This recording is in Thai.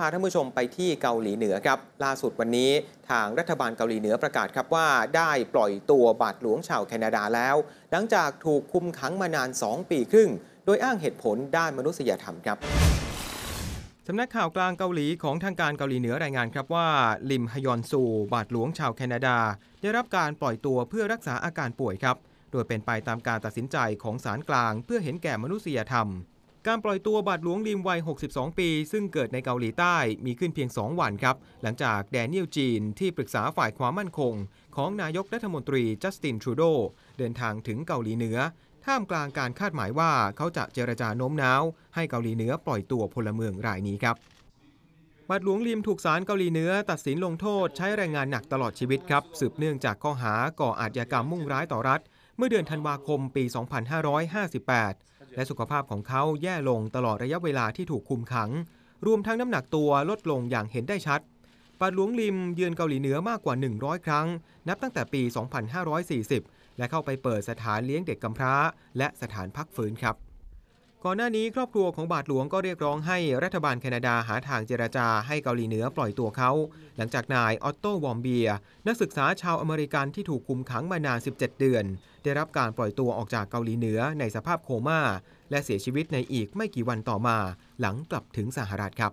พาท่านผู้ชมไปที่เกาหลีเหนือครับล่าสุดวันนี้ทางรัฐบาลเกาหลีเหนือประกาศครับว่าได้ปล่อยตัวบาทหลวงชาวแคนาดาแล้ว หลังจากถูกคุมขังมานาน 2 ปีครึ่ง โดยอ้างเหตุผลด้านมนุษยธรรมครับสำนักข่าวกลางเกาหลีของทางการเกาหลีเหนือรายงานครับว่า ลิมฮยอนซู บาทหลวงชาวแคนาดา ได้รับการปล่อยตัวเพื่อรักษาอาการป่วยครับ โดยเป็นไปตามการตัดสินใจของศาลกลางเพื่อเห็นแก่มนุษยธรรม การปล่อยตัวบาทหลวงลิมวัย 62 ปี ซึ่งเกิดในเกาหลีใต้มีขึ้นเพียง 2 วันครับ หลังจากแดเนียลจีนที่ปรึกษาฝ่ายความมั่นคง ของนายกรัฐมนตรีจัสตินทรูโดเดินทางถึงเกาหลีเหนือ ท่ามกลางการคาดหมายว่าเขาจะเจรจาโน้มน้าว ให้เกาหลีเหนือปล่อยตัวพลเมืองรายนี้ครับบาทหลวงลิมถูกศาลเกาหลีเหนือตัดสินลงโทษใช้แรงงานหนักตลอดชีวิตครับ สืบเนื่องจากข้อหาก่ออาชญากรรมมุ่งร้ายต่อรัฐ เมื่อเดือนธันวาคมปี 2558 และสุขภาพของเขาแย่ลงตลอดระยะเวลาที่ถูกคุมขัง รวมทั้งน้ำหนักตัวลดลงอย่างเห็นได้ชัดปาหลวงลิมเยือนเกาหลีเหนือมากกว่า 100 ครั้ง นับตั้งแต่ปี 2540 และเข้าไปเปิดสถานเลี้ยงเด็กกำพร้า และสถานพักฟื้นครับ ก่อนหน้านี้ครอบครัวของบาทหลวงก็เรียกร้องให้รัฐบาลแคนาดาหาทางเจรจาให้เกาหลีเหนือปล่อยตัวเขา หลังจากนายออตโตวอมเบีย นักศึกษาชาวอเมริกันที่ถูกคุมขังมานาน 17 เดือน ได้รับการปล่อยตัวออกจากเกาหลีเหนือในสภาพโคม่า และเสียชีวิตในอีกไม่กี่วันต่อมา หลังกลับถึงสหรัฐครับ